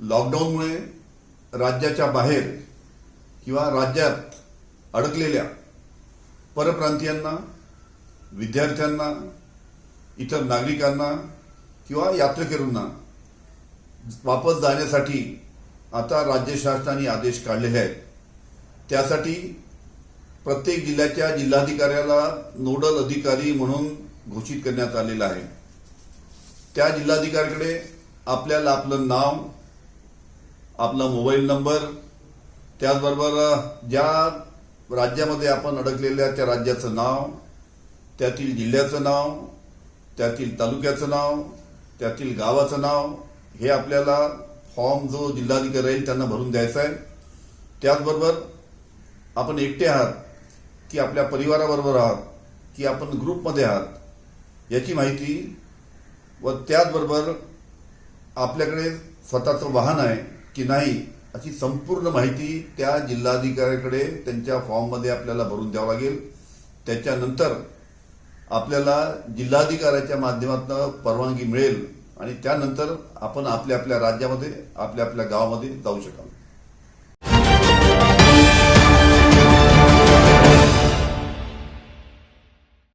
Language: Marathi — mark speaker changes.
Speaker 1: लॉकडाऊनमुळे राज्याच्या बाहेर किंवा राज्यात अडकलेल्या परप्रांतीयांना विद्यार्थ्यांना इतर नागरिकांना किंवा यात्रेकरूंना वापस जाण्यासाठी आता राज्य शासनाने आदेश काढलेले आहेत. त्यासाठी प्रत्येक जिल्ह्याच्या जिल्हाधिकाऱ्याला नोडल अधिकारी म्हणून घोषित करण्यात आलेलं आहे. त्या जिल्हाधिकाऱ्याकडे आपल्याला आपलं नाव आपला मोबाईल नंबर त्याचबरोबर ज्या राज्यामध्ये आपण अडकलेल्या त्या राज्याचं नाव त्यातील जिल्ह्याचं नाव त्यातील तालुक्याचं नाव त्यातील गावाचं नाव हे आपल्याला फॉर्म जो जिल्हाधिकारी राहील त्यांना भरून द्यायचा आहे. त्याचबरोबर आपण एकटे आहात की आपल्या परिवाराबरोबर आहात की आपण ग्रुपमध्ये आहात याची माहिती व त्याचबरोबर आपल्याकडे स्वतःचं वाहन आहे की नाही अशी संपूर्ण माहिती त्या जिल्हाधिकाऱ्याकडे त्यांच्या फॉर्ममध्ये आपल्याला भरून द्यावं लागेल. त्याच्यानंतर आपल्याला जिल्हाधिकाऱ्याच्या माध्यमातून परवानगी मिळेल आणि त्यानंतर आपण आपल्या आपल्या राज्यामध्ये आपल्या आपल्या गावामध्ये जाऊ शकाल.